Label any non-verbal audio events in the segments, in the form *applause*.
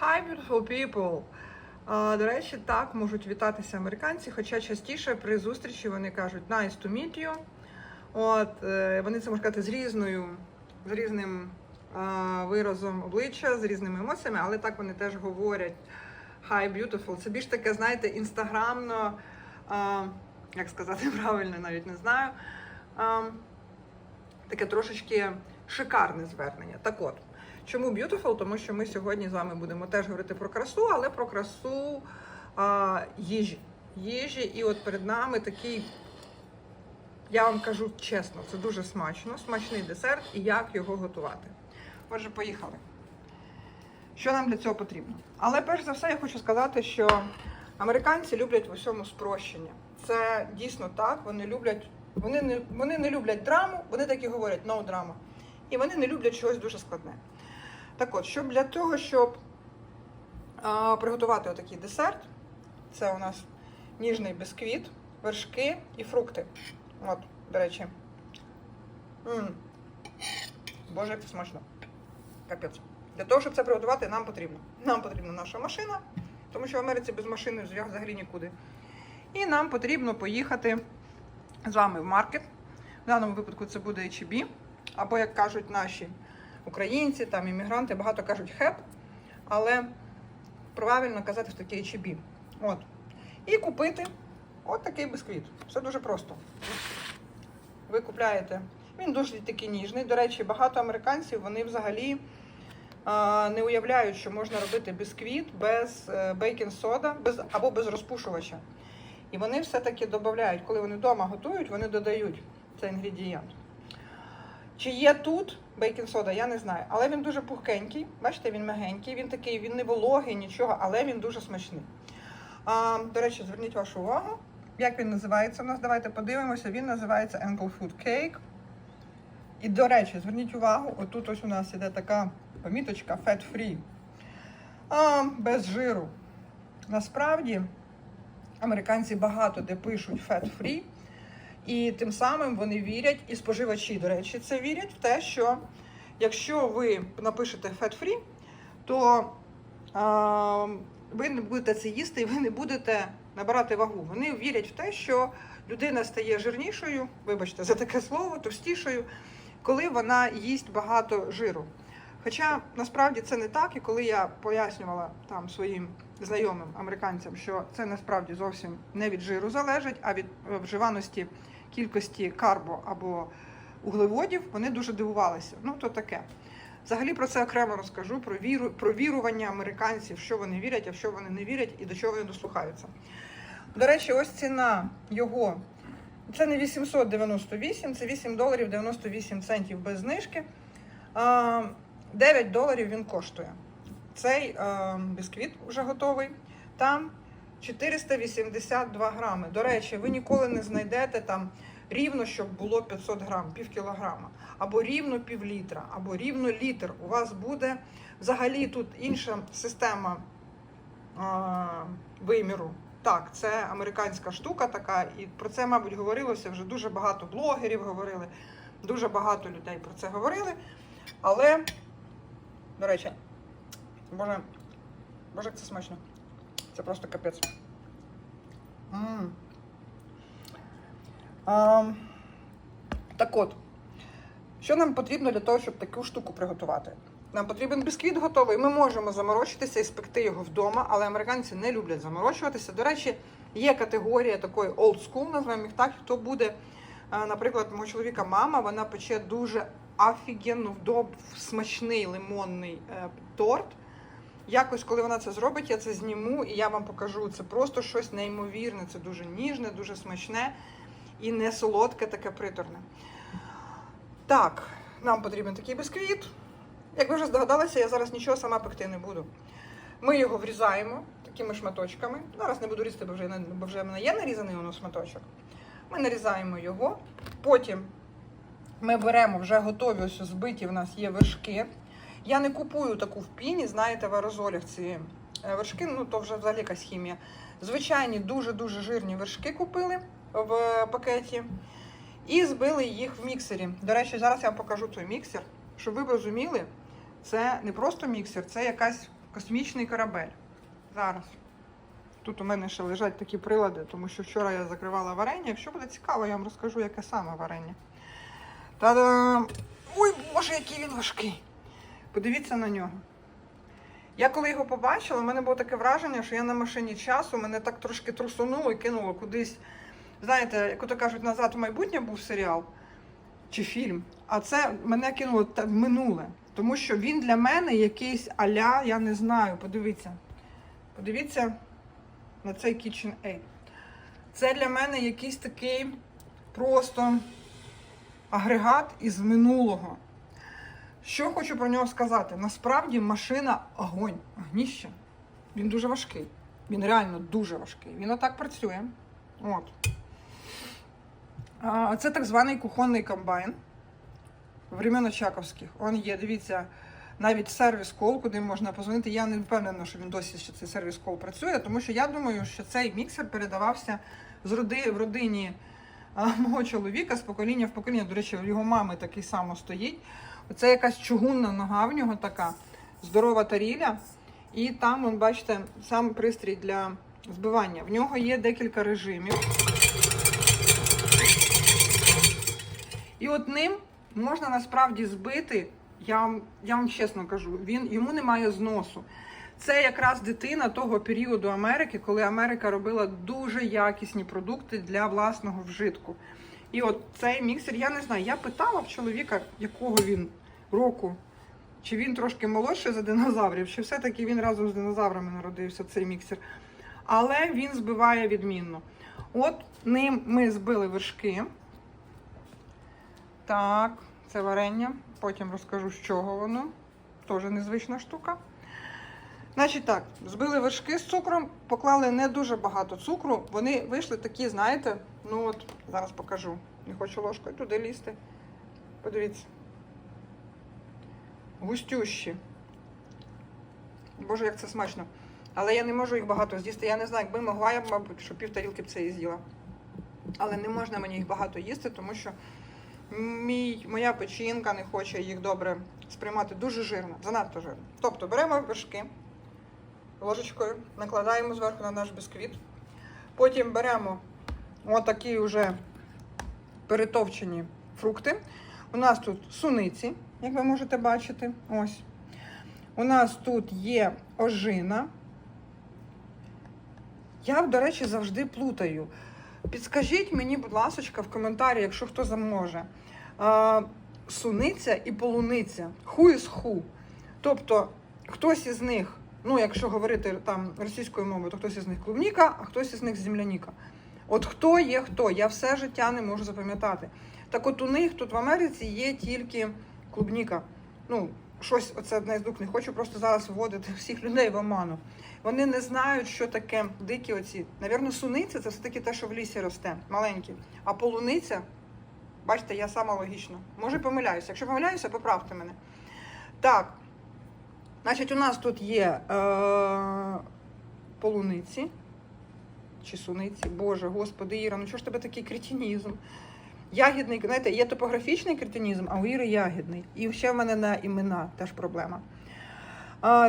Hi, beautiful people! А, До речі, так можуть вітатися американці, хоча частіше при зустрічі вони кажуть nice to meet you. От, е, вони це можуть сказати з різною, з різним а, виразом обличчя, з різними емоціями, але так вони теж говорять Hi, beautiful. Це більш таке, знаєте, інстаграмно, а, як сказати *laughs* правильно, навіть не знаю. А, таке трошечки шикарне звернення. Так от, чому beautiful? Тому що ми сьогодні з вами будемо теж говорити про красу, але про красу а, їжі. Їжі, і от перед нами такий, я вам кажу чесно, це дуже смачно, смачний десерт і як його готувати. Отже, поїхали. Що нам для цього потрібно? Але перш за все я хочу сказати, що американці люблять в усьому спрощення. Це дійсно так. Вони люблять, вони не, вони не люблять драму, вони так і говорять no drama. І вони не люблять щось дуже складне. Так от, щоб для того, щоб а, приготувати отакий десерт, це у нас ніжний бисквіт, вершки і фрукти. От, до речі. м Боже, як це смачно. Капець. Для того, щоб це приготувати, нам потрібно. Нам потрібна наша машина, тому що в Америці без машини взагалі нікуди. І нам потрібно поїхати з вами в маркет. В даному випадку це буде H&B, або, як кажуть наші українці, там іммігранти, багато кажуть хеп, але правильно казати все-таки H&B. От. І купити от такий бисквіт. Все дуже просто. Ви купляєте. Він дуже такий ніжний. До речі, багато американців вони взагалі а, не уявляють, що можна робити бісквіт без е, бейкінг сода без, або без розпушувача. І вони все-таки додають, коли вони вдома готують, вони додають цей інгредієнт. Чи є тут бейкінг сода, я не знаю. Але він дуже пухкенький. Бачите, він мягенький, він такий, він не вологий, нічого, але він дуже смачний. А, до речі, зверніть вашу увагу. Як він називається у нас? Давайте подивимося. Він називається Uncle Food Cake. І, до речі, зверніть увагу, отут ось у нас іде така поміточка fat free. Без жиру. Насправді, американці багато де пишуть fat free. І тим самим вони вірять, і споживачі, до речі, це вірять в те, що якщо ви напишете fat free, то а, ви не будете це їсти і ви не будете набирати вагу. Вони вірять в те, що людина стає жирнішою, вибачте за таке слово, товстішою, коли вона їсть багато жиру. Хоча насправді це не так, і коли я пояснювала там своїм знайомим американцям, що це насправді зовсім не від жиру залежить, а від е, вживаності кількості карбо або углеводів, вони дуже дивувалися. Ну, то таке. Взагалі про це окремо розкажу, про віру, про вірування американців, що вони вірять, а що вони не вірять і до чого вони дослухаються. До речі, ось ціна його. Це не 898, це 8 доларів 98 центів без знижки. 9 доларів він коштує. Цей а, бісквіт вже готовий. Там 482 грами. До речі, ви ніколи не знайдете там рівно, щоб було 500 грам, пів кілограма, або рівно пів літра, або рівно літр. У вас буде взагалі тут інша система а, виміру. Так, це американська штука така, і про це, мабуть, говорилося вже дуже багато блогерів говорили, дуже багато людей про це говорили. Але, до речі, боже, боже, як це смачно. Це просто капець. М. А, так от, що нам потрібно для того, щоб таку штуку приготувати? Нам потрібен бісквіт готовий. Ми можемо заморочитися і спекти його вдома, але американці не люблять заморочуватися. До речі, є категорія такої old school, називаємо їх так, хто буде, наприклад, мого чоловіка мама, вона пече дуже офігенно вдоб, смачний лимонний е, торт. Якось, коли вона це зробить, я це зніму і я вам покажу. Це просто щось неймовірне, це дуже ніжне, дуже смачне і не солодке, таке приторне. Так, нам потрібен такий бісквіт. Як ви вже здогадалися, я зараз нічого сама пекти не буду. Ми його врізаємо такими шматочками. Зараз не буду різати, бо вже, бо вже в мене є нарізаний воно шматочок. Ми нарізаємо його. Потім ми беремо вже готові, ось збиті в нас є вершки. Я не купую таку в піні, знаєте, в аерозолях ці е, вершки, ну то вже взагалі якась хімія. Звичайні дуже-дуже жирні вершки купили в пакеті і збили їх в міксері. До речі, зараз я вам покажу той міксер, щоб ви розуміли, це не просто міксер, це якась космічний корабель. Зараз. Тут у мене ще лежать такі прилади, тому що вчора я закривала варення. Якщо буде цікаво, я вам розкажу, яке саме варення. Та-дам! Ой, боже, який він важкий! Подивіться на нього. Я коли його побачила, у мене було таке враження, що я на машині часу, мене так трошки трусунуло і кинуло кудись. Знаєте, як ото кажуть, назад у майбутнє був серіал чи фільм. А це мене кинуло в минуле. Тому що він для мене якийсь аля, я не знаю. Подивіться. Подивіться на цей KitchenAid. Це для мене якийсь такий просто агрегат із минулого. Що хочу про нього сказати? Насправді машина огонь, огніще. Він дуже важкий. Він реально дуже важкий. Він отак працює. От. Це так званий кухонний комбайн времен Чаковських. Он є, дивіться, навіть сервіс кол, куди можна позвонити. Я не впевнена, що він досі ще цей сервіс кол працює, тому що я думаю, що цей міксер передавався з роди, в родині а, мого чоловіка з покоління в покоління. До речі, в його мами такий само стоїть. Оце якась чугунна нога в нього така, здорова таріля. І там, вон, бачите, сам пристрій для збивання. В нього є декілька режимів. І от ним можна насправді збити, я вам, я вам чесно кажу, він, йому немає зносу. Це якраз дитина того періоду Америки, коли Америка робила дуже якісні продукти для власного вжитку. І от цей міксер, я не знаю, я питала в чоловіка, якого він року, чи він трошки молодший за динозаврів, чи все-таки він разом з динозаврами народився, цей міксер. Але він збиває відмінно. От ним ми збили вершки. Так, це варення. Потім розкажу, з чого воно. Теж незвична штука. Значить так, збили вершки з цукром, поклали не дуже багато цукру. Вони вийшли такі, знаєте, ну от, зараз покажу. Не хочу ложкою туди лізти. Подивіться. Густющі. Боже, як це смачно. Але я не можу їх багато з'їсти. Я не знаю, якби могла, я б, мабуть, що пів тарілки б це і з'їла. Але не можна мені їх багато їсти, тому що мій, моя печінка не хоче їх добре сприймати. Дуже жирно, занадто жирно. Тобто беремо вершки ложечкою, накладаємо зверху на наш бісквіт. Потім беремо отакі вже перетовчені фрукти. У нас тут суниці, як ви можете бачити. Ось. У нас тут є ожина. Я, до речі, завжди плутаю. Підскажіть мені, будь ласка, в коментарі, якщо хто заможе. Суниця і полуниця. Ху із ху. Тобто, хтось із них, ну, якщо говорити там російською мовою, то хтось із них клубніка, а хтось із них земляніка. От хто є хто, я все життя не можу запам'ятати. Так от у них тут в Америці є тільки клубніка. Ну, щось оце одне з дух. Не хочу просто зараз вводити *laughs* всіх людей в оману. Вони не знають, що таке дикі оці. Навірно, суниця це все-таки те, що в лісі росте, маленькі. А полуниця, бачите, я сама логічна. Може помиляюся. Якщо помиляюся, поправте мене. Так. Значить, у нас тут є е- полуниці. Чи суниці, Боже, Господи, Іра, ну чого ж тебе такий кретинізм? Ягідний, знаєте, є топографічний кретинізм, а у Іри ягідний. І ще в мене на імена теж проблема.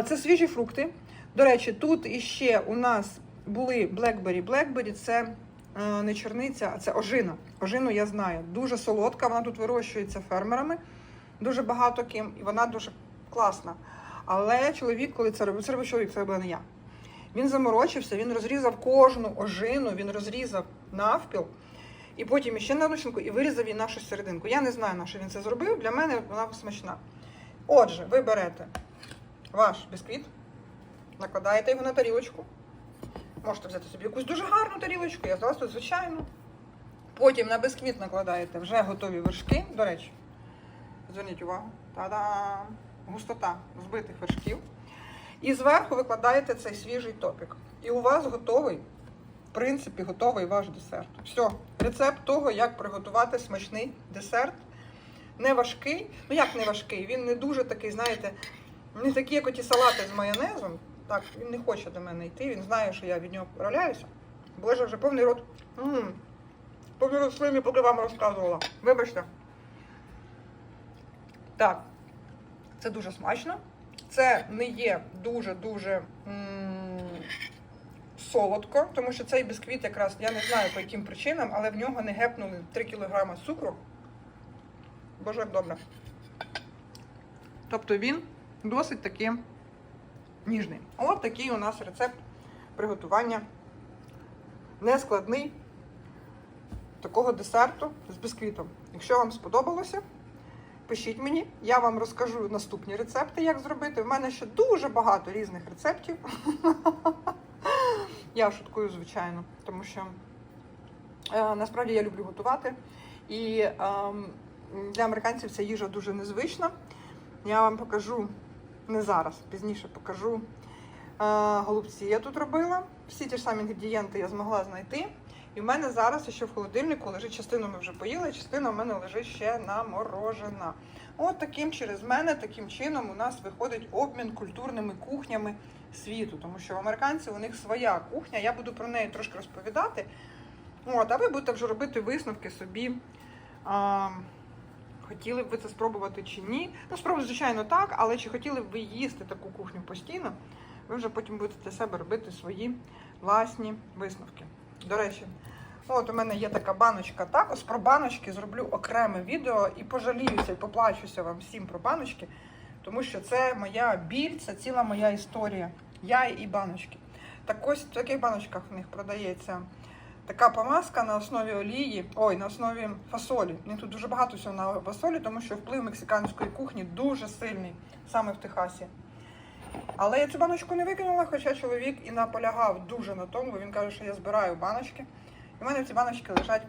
Це свіжі фрукти. До речі, тут іще у нас були блекбері. Блекбері це е, не чорниця, а це ожина. Ожину я знаю. Дуже солодка, вона тут вирощується фермерами. Дуже багато ким, і вона дуже класна. Але чоловік, коли це робив, це робив чоловік, це робила не я. Він заморочився, він розрізав кожну ожину, він розрізав навпіл. І потім іще на рушинку і вирізав її нашу серединку. Я не знаю, на що він це зробив. Для мене вона смачна. Отже, ви берете ваш бісквіт, накладаєте його на тарілочку. Можете взяти собі якусь дуже гарну тарілочку, я зараз тут звичайно. Потім на бісквіт накладаєте вже готові вершки. До речі, зверніть увагу. Та-дам! Густота збитих вершків. І зверху викладаєте цей свіжий топік. І у вас готовий, в принципі, готовий ваш десерт. Все, рецепт того, як приготувати смачний десерт. Не важкий. Ну як не важкий? Він не дуже такий, знаєте, не такий, як оті салати з майонезом. Так, він не хоче до мене йти, він знає, що я від нього поправляюся. Боже, вже повний рот. М-м, повний рот слині, поки вам розказувала. Вибачте. Так, це дуже смачно. Це не є дуже-дуже м, солодко, тому що цей бісквіт якраз я не знаю по яким причинам, але в нього не гепнули 3 кг цукру. Боже, як добре. Тобто він досить таки ніжний. От такий у нас рецепт приготування нескладний такого десерту з бісквітом. Якщо вам сподобалося, пишіть мені, я вам розкажу наступні рецепти, як зробити. У мене ще дуже багато різних рецептів. *laughs* Я шуткую, звичайно, тому що е, насправді я люблю готувати. І е, для американців ця їжа дуже незвична. Я вам покажу не зараз, пізніше покажу. Е, голубці я тут робила. Всі ті ж самі інгредієнти я змогла знайти. І в мене зараз ще в холодильнику лежить частину ми вже поїли, частина в мене лежить ще наморожена. От таким через мене, таким чином у нас виходить обмін культурними кухнями світу, тому що в американців у них своя кухня. Я буду про неї трошки розповідати. От, а ви будете вже робити висновки собі. А, хотіли б ви це спробувати чи ні? Ну, спробувати, звичайно, так, але чи хотіли б ви їсти таку кухню постійно, ви вже потім будете для себе робити свої власні висновки. До речі, от у мене є така баночка також. Про баночки зроблю окреме відео і пожаліюся, і поплачуся вам всім про баночки, тому що це моя біль, це ціла моя історія. Я і баночки. Так ось в таких баночках в них продається така помазка на основі олії, ой, на основі фасолі. Мені тут дуже багато всього на фасолі, тому що вплив мексиканської кухні дуже сильний саме в Техасі. Але я цю баночку не викинула, хоча чоловік і наполягав дуже на тому, бо він каже, що я збираю баночки. І в мене в ці баночки лежать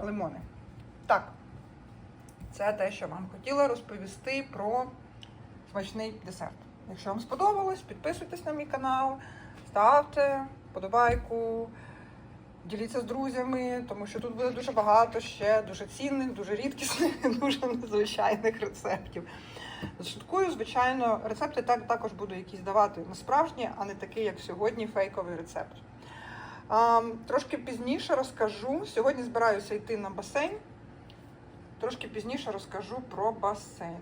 лимони. Так, це те, що вам хотіла розповісти про смачний десерт. Якщо вам сподобалось, підписуйтесь на мій канал, ставте подобайку, діліться з друзями, тому що тут буде дуже багато ще дуже цінних, дуже рідкісних, *laughs* дуже незвичайних рецептів. Шуткую, звичайно, рецепти так також буду якісь давати на справжні, а не такий, як сьогодні, фейковий рецепт. А, трошки пізніше розкажу. Сьогодні збираюся йти на басейн. Трошки пізніше розкажу про басейн.